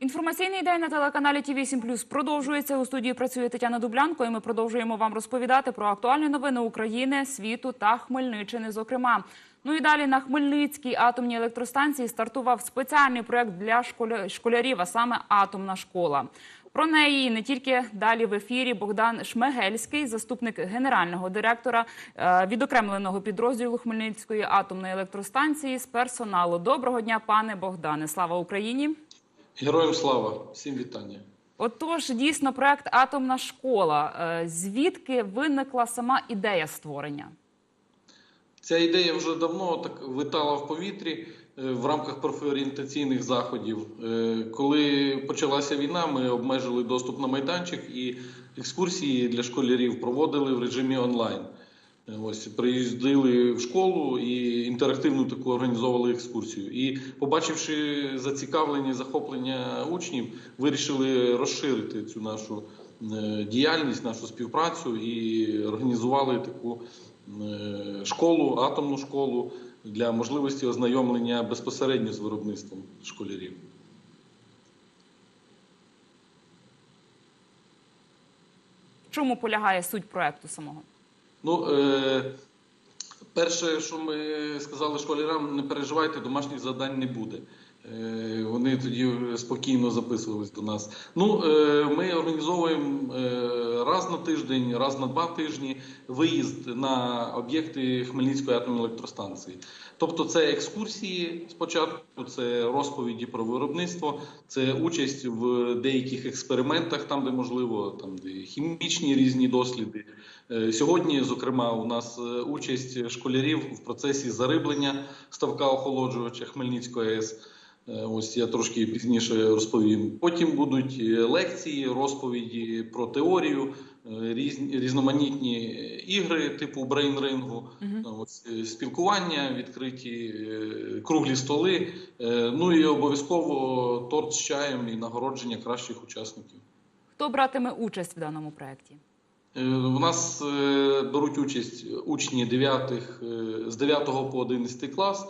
Інформаційний день на телеканалі ТІВІ 7 Плюс продовжується. У студії працює Тетяна Дублянко, і ми продовжуємо вам розповідати про актуальні новини України, світу та Хмельниччини. Зокрема, ну і далі на Хмельницькій атомній електростанції стартував спеціальний проект для школя- школярів, а саме атомна школа. Про неї не тільки далі в ефірі Богдан Шмегельський, заступник генерального директора е, відокремленого підрозділу Хмельницької атомної електростанції з персоналу. Доброго дня, пане Богдане. Слава Україні! Героям слава, всім вітання. Отож, дійсно, проект Атомна школа. Е, Звідки виникла сама ідея створення? Ця ідея вже давно так витала в повітрі е, в рамках профорієнтаційних заходів. Е, Коли почалася війна, ми обмежили доступ на майданчик і екскурсії для школярів проводили в режимі онлайн. Ось приїздили в школу і інтерактивну таку організовували екскурсію. І побачивши зацікавлення, захоплення учнів, вирішили розширити цю нашу е, діяльність, нашу співпрацю і організували таку е, школу, атомну школу для можливості ознайомлення безпосередньо з виробництвом школярів. Чому полягає суть проекту самого? Ну, е, перше, що ми сказали школярам, не переживайте, домашніх завдань не буде. Е, вони тоді спокійно записувались до нас. Ну, е, ми організовуємо е, раз на тиждень, раз на два тижні виїзд на об'єкти Хмельницької атомної електростанції. Тобто, це екскурсії спочатку, це розповіді про виробництво, це участь в деяких експериментах, там де можливо, там де хімічні різні досліди. Сьогодні, зокрема, у нас участь школярів в процесі зариблення ставка охолоджувача Хмельницької АЕС. Е, Ось я трошки пізніше розповім. Потім будуть е, лекції, розповіді про теорію, е, різні різноманітні ігри типу брейн-рингу, Мгм. ось спілкування, відкриті круглі столи. Ну і обов'язково торт з чаєм і нагородження кращих учасників. Хто братиме участь в даному проекті? Е, У нас беруть участь учні 9, з 9 по 11 клас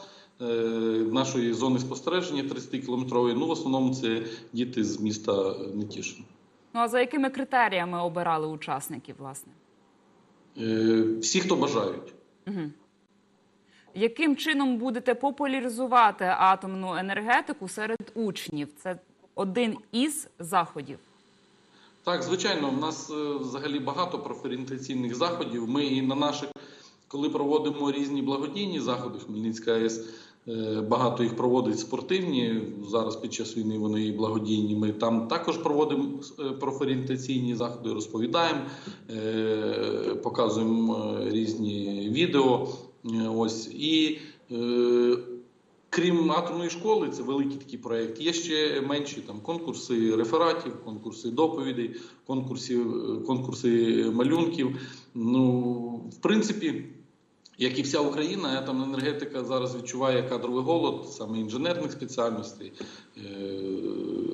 нашої зони спостереження 30-кілометрової. Ну, в основному це діти з міста Нетішин. Ну а за якими критеріями обирали учасників, власне? Е, Всі, хто бажають. Угу. Яким чином будете популяризувати атомну енергетику серед учнів? Це один із заходів. Так, звичайно, в нас е, взагалі багато профорієнтаційних заходів. Ми і на наших, коли проводимо різні благодійні заходи, Хмельницька АЕС е, багато їх проводить спортивні. Зараз під час війни вони і благодійні. Ми там також проводимо е, профорієнтаційні заходи, розповідаємо, е, показуємо е, різні відео. Е, Ось і е, Крім атомної школи, це великий такий проєкт. Є ще менші там конкурси рефератів, конкурси доповідей, конкурси, конкурси малюнків. Ну, в принципі, як і вся Україна, атомна енергетика зараз відчуває кадровий голод саме інженерних спеціальностей, е,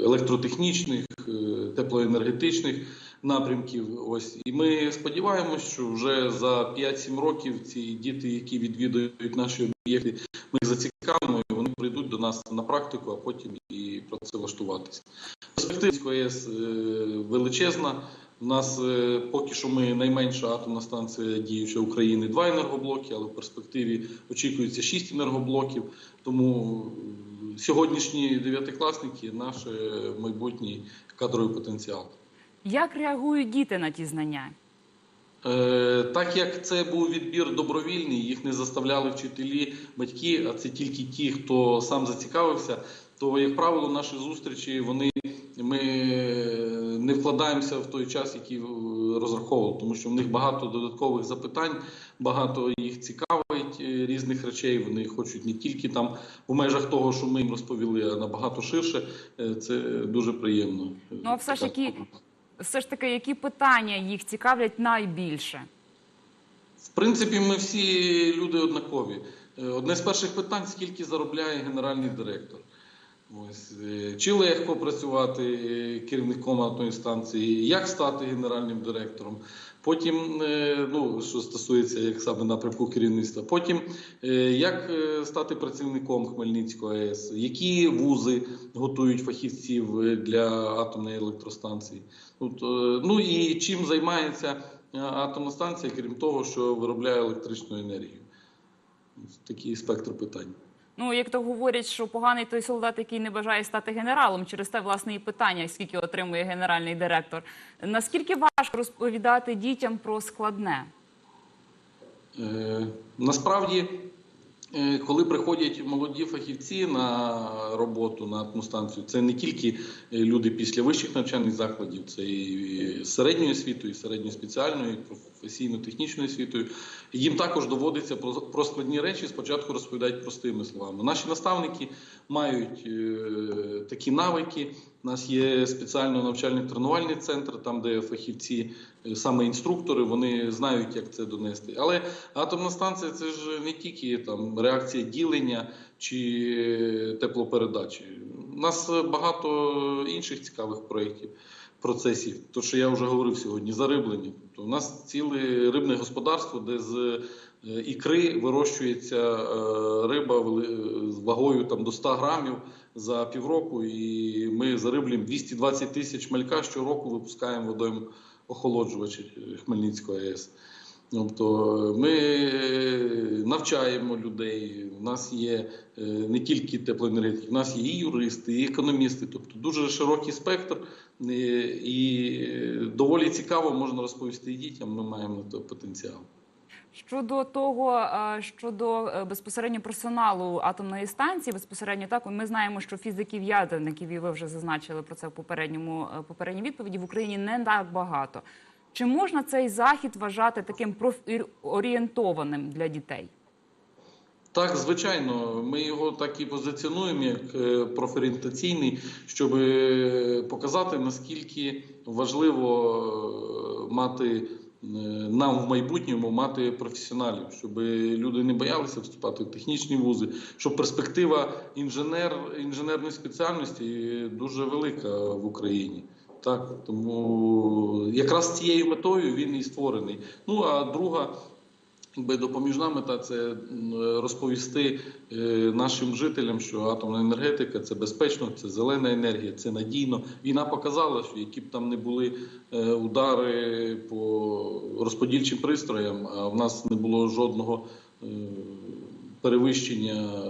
електротехнічних, е, теплоенергетичних напрямків. Ось і ми сподіваємося, що вже за 5-7 років ці діти, які відвідують наші об'єкти, ми їх зацікавимо, вони прийдуть до нас на практику, а потім і працевлаштуватися. Перспектива АЕС е, величезна. У нас е, поки що ми найменша атомна станція діюча України, два енергоблоки, але в перспективі очікується шість енергоблоків. Тому е, сьогоднішні дев'ятикласники наш майбутній кадровий потенціал. Як реагують діти на ті знання? Е, Так як це був відбір добровільний, їх не заставляли вчителі, батьки, а це тільки ті, хто сам зацікавився, то, як правило, наші зустрічі вони ми не вкладаємося в той час, який е, розраховували, тому що в них багато додаткових запитань, багато їх цікавить е, різних речей. Вони хочуть не тільки там в межах того, що ми їм розповіли, а набагато ширше. Е, Це дуже приємно. Ну, а все ж які- Все ж таки, які питання їх цікавлять найбільше? В принципі, ми всі люди однакові. Е, Одне з перших питань: скільки заробляє генеральний директор? Ось, е, чи легко працювати е, керівником атомної станції, як стати генеральним директором. Потім, е, ну, що стосується як саме напрямку керівництва, потім як стати працівником Хмельницької АЕС, які вузи готують фахівців для атомної електростанції. Ну і чим займається атомна станція, крім того, що виробляє електричну енергію. Такий спектр питань. Ну, як то говорять, що поганий той солдат, який не бажає стати генералом, через те власне і питання, скільки отримує генеральний директор. Наскільки важко розповідати дітям про складне? Е, Насправді, коли приходять молоді фахівці на роботу на атомну станцію, це не тільки е, люди після вищих навчальних закладів, це і середньої освітою, і середньої спеціальної, і професійно-технічною освітою. Їм також доводиться про, про складні речі спочатку розповідати простими словами. Наші наставники мають е, такі навики. У нас є спеціально навчально-тренувальний центр, там де фахівці, е, саме інструктори, вони знають, як це донести. Але атомна станція це ж не тільки там реакція ділення чи теплопередачі. У нас багато інших цікавих проєктів. Процесів, то що я вже говорив сьогодні, зариблення. Тобто у нас ціле рибне господарство, де з ікри вирощується е, риба з вагою там до 100 грамів за півроку, і ми зариблюємо 220 тисяч малька щороку випускаємо водойм охолоджувачі Хмельницької АЕС. Тобто ми е, навчаємо людей. У нас є е, не тільки теплоенергетики, у нас є і юристи, і економісти. Тобто дуже широкий спектр, е, і доволі цікаво можна розповісти дітям. Ми маємо на то потенціал. Щодо того, щодо е, безпосередньо персоналу атомної станції, безпосередньо так ми знаємо, що фізиків ядерників, і ви вже зазначили про це в попередньому е, попередній відповіді в Україні не так багато. Чи можна цей захід вважати таким профорієнтованим для дітей? Так, звичайно, ми його так і позиціонуємо як е, профорієнтаційний, щоб показати наскільки важливо мати нам в майбутньому мати професіоналів, щоб люди не боялися вступати в технічні вузи, щоб перспектива інженер інженерної спеціальності дуже велика в Україні. Так, тому якраз цією метою він і створений. Ну а друга якби допоміжна мета це розповісти е, нашим жителям, що атомна енергетика це безпечно, це зелена енергія, це надійно. Війна показала, що які б там не були е, удари по розподільчим пристроям, а в нас не було жодного е, перевищення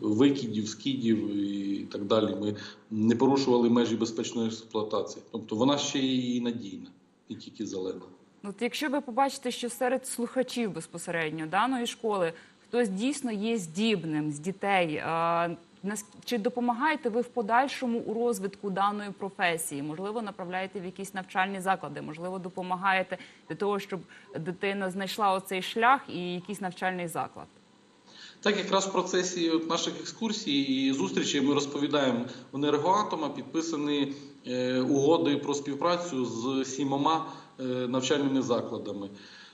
викидів, скидів і так далі. Ми не порушували межі безпечної експлуатації. Тобто вона ще і надійна, і тільки зелена. От якщо ви побачите, що серед слухачів безпосередньо даної школи хтось дійсно є здібним з дітей, нас- чи допомагаєте ви в подальшому у розвитку даної професії? Можливо, направляєте в якісь навчальні заклади, можливо, допомагаєте для того, щоб дитина знайшла оцей шлях і якийсь навчальний заклад. Так, якраз в процесі наших екскурсій і зустрічей ми розповідаємо в енергоатома підписані е, угоди про співпрацю з сімома е, навчальними закладами.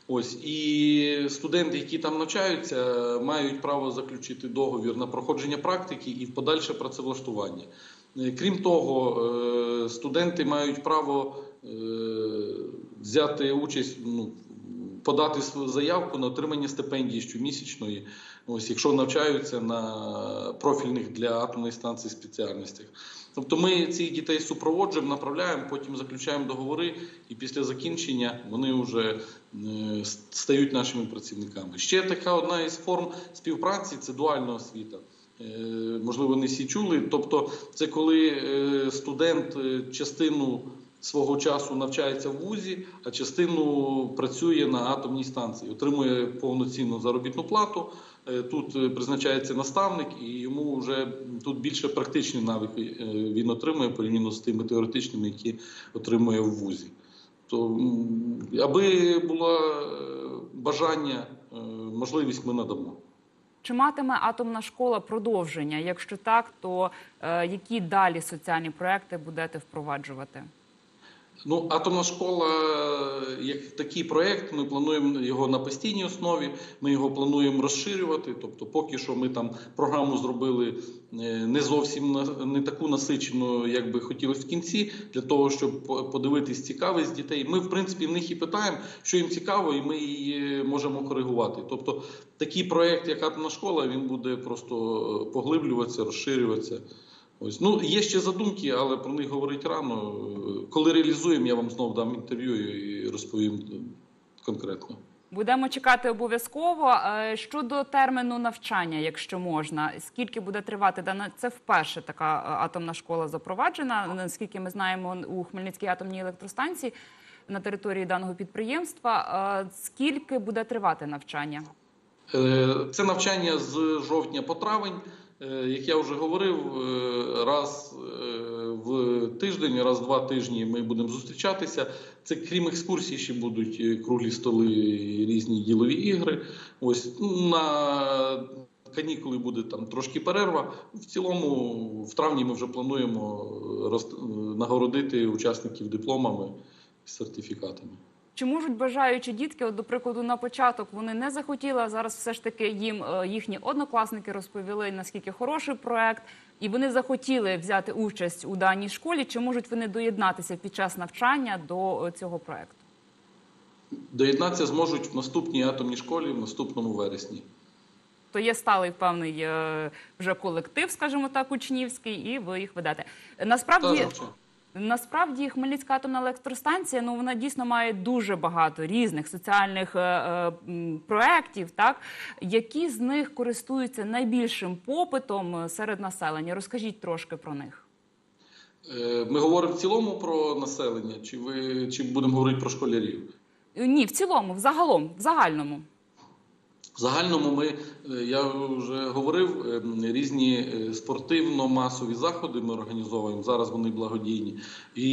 Ось і студенти, які там навчаються, мають право заключити договір на проходження практики і в подальше працевлаштування. Е, Крім того, е, студенти мають право е, взяти участь, ну, подати свою заявку на отримання стипендії щомісячної, ось якщо навчаються на профільних для атомної станції спеціальностях. Тобто ми цих дітей супроводжуємо, направляємо, потім заключаємо договори, і після закінчення вони вже е, стають нашими працівниками. Ще така одна із форм співпраці це дуальна освіта. Е, Можливо, не всі чули. Тобто, це коли е, студент частину свого часу навчається в вузі, а частину працює на атомній станції, отримує повноцінну заробітну плату. Е, Тут е, призначається наставник, і йому вже тут більше практичні навики е, він отримує порівняно з тими теоретичними, які отримує в вузі. То аби було бажання, можливість ми надамо. Чи матиме атомна школа продовження? Якщо так, то які далі соціальні проекти будете впроваджувати? Ну, атомна школа, е, як такий проєкт, ми плануємо його на постійній основі. Ми його плануємо розширювати. Тобто, поки що ми там програму зробили е, не зовсім не таку насичену, як би хотілося в кінці, для того, щоб по- подивитись цікавість дітей. Ми, в принципі, в них і питаємо, що їм цікаво, і ми її можемо коригувати. Тобто, такий проєкт, як атомна школа, він буде просто е, поглиблюватися, розширюватися. Ось ну є ще задумки, але про них говорить рано. Коли реалізуємо, я вам знову дам інтерв'ю і розповім конкретно. Будемо чекати обов'язково. Е, Щодо терміну навчання, якщо можна, скільки буде тривати дана це вперше така е, атомна школа запроваджена. Наскільки ми знаємо, у Хмельницькій атомній електростанції на території даного підприємства. Е, Скільки буде тривати навчання? Це навчання з жовтня по травень. Е, Як я вже говорив, е, раз е, в тиждень, раз в два тижні ми будемо зустрічатися. Це крім екскурсій, ще будуть круглі столи різні ділові ігри. Ось на канікули буде там трошки перерва. В цілому, в травні ми вже плануємо нагородити учасників дипломами і сертифікатами. Чи можуть бажаючі дітки, от, до прикладу, на початок вони не захотіли, а зараз все ж таки їм е, їхні однокласники розповіли, наскільки хороший проект, і вони захотіли взяти участь у даній школі. Чи можуть вони доєднатися під час навчання до е, цього проекту? Доєднатися зможуть в наступній атомній школі в наступному вересні. То є сталий певний е, вже колектив, скажімо так, учнівський, і ви їх ведете. Насправді. Та. Насправді Хмельницька атомна електростанція ну вона дійсно має дуже багато різних соціальних е, е, проєктів, так які з них користуються найбільшим попитом е, серед населення. Розкажіть трошки про них. Е, Ми говоримо в цілому про населення, чи ви чи будемо говорити про школярів? Е, Ні, в цілому, взагалом, в загальному. В загальному ми, е, я вже говорив, е, різні е, спортивно-масові заходи ми організовуємо. Зараз вони благодійні. І,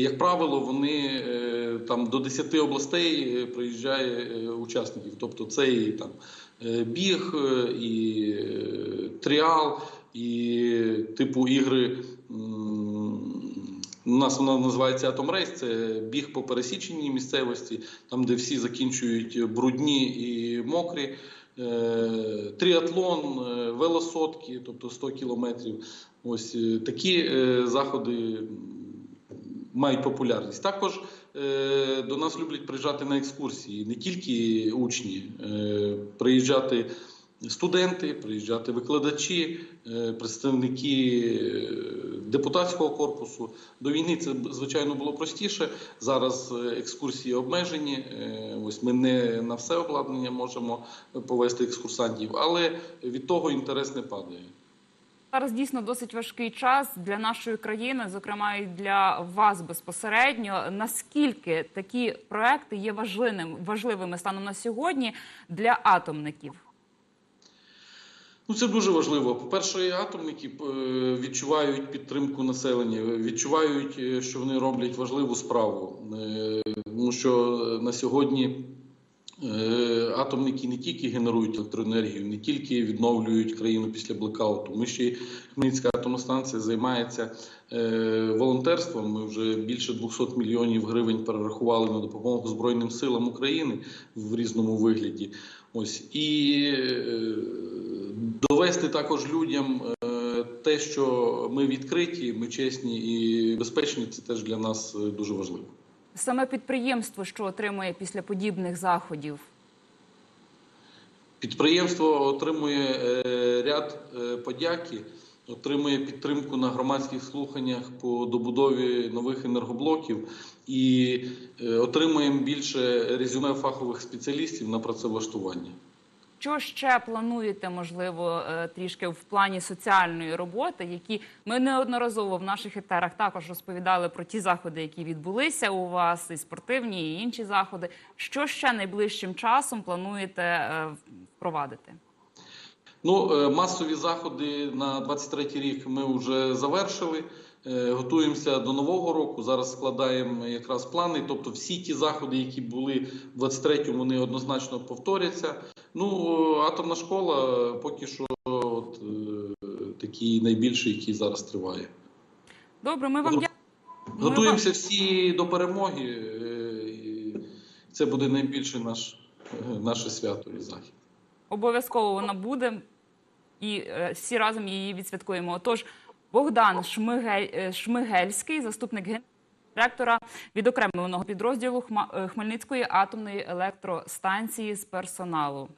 як правило, вони е, там до 10 областей приїжджає учасників. Тобто це і там біг, і тріал, і типу ігри. У нас вона називається Атом Рейс. Це біг по пересіченій місцевості, там, де всі закінчують брудні і мокрі. Е, Тріатлон, е, велосотки, тобто 100 кілометрів. Ось е, такі заходи мають популярність. Також до нас люблять приїжджати на екскурсії, не тільки учні, приїжджати студенти, приїжджати викладачі, представники депутатського корпусу. До війни це звичайно було простіше. Зараз е, екскурсії обмежені. Е, Ось ми не на все обладнання можемо повести екскурсантів, але від того інтерес не падає. Зараз дійсно досить важкий час для нашої країни, зокрема і для вас безпосередньо. Наскільки такі проекти є важливими станом на сьогодні для атомників? Ну, це дуже важливо. По-перше, атомники е, відчувають підтримку населення, відчувають, е, що вони роблять важливу справу. Е, Тому що на сьогодні атомники не тільки генерують електроенергію, не тільки відновлюють країну після блекауту. Ми ще й Хмельницька атомна станція займається волонтерством. Ми вже більше 200 мільйонів гривень перерахували на допомогу Збройним силам України в різному вигляді. Ось і довести також людям е, те, що ми відкриті, ми чесні і безпечні, це теж для нас е, дуже важливо. Саме підприємство, що отримує після подібних заходів, Підприємство отримує е, ряд подяки, отримує підтримку на громадських слуханнях по добудові нових енергоблоків і отримуємо більше резюме фахових спеціалістів на працевлаштування. Що ще плануєте, можливо, е, трішки в плані соціальної роботи, які ми неодноразово в наших етерах також розповідали про ті заходи, які відбулися у вас, і спортивні, і інші заходи. Що ще найближчим часом плануєте е, впровадити? Ну, е, масові заходи на 23-й рік ми вже завершили. Е, готуємося до нового року. Зараз складаємо якраз плани. Тобто, всі ті заходи, які були в 23-му, вони однозначно повторяться. Ну е, атомна школа поки що е, от, такий найбільший, який зараз триває. Добре, ми вам дякуємо. Готуємося всі до перемоги. Це буде найбільше наш, наше свято і захід. Обов'язково вона буде і всі разом її відсвяткуємо. Отож. Богдан Шмигель, е, Шмигельський, заступник гендиректора відокремленого підрозділу е, Хмельницької атомної електростанції з персоналу.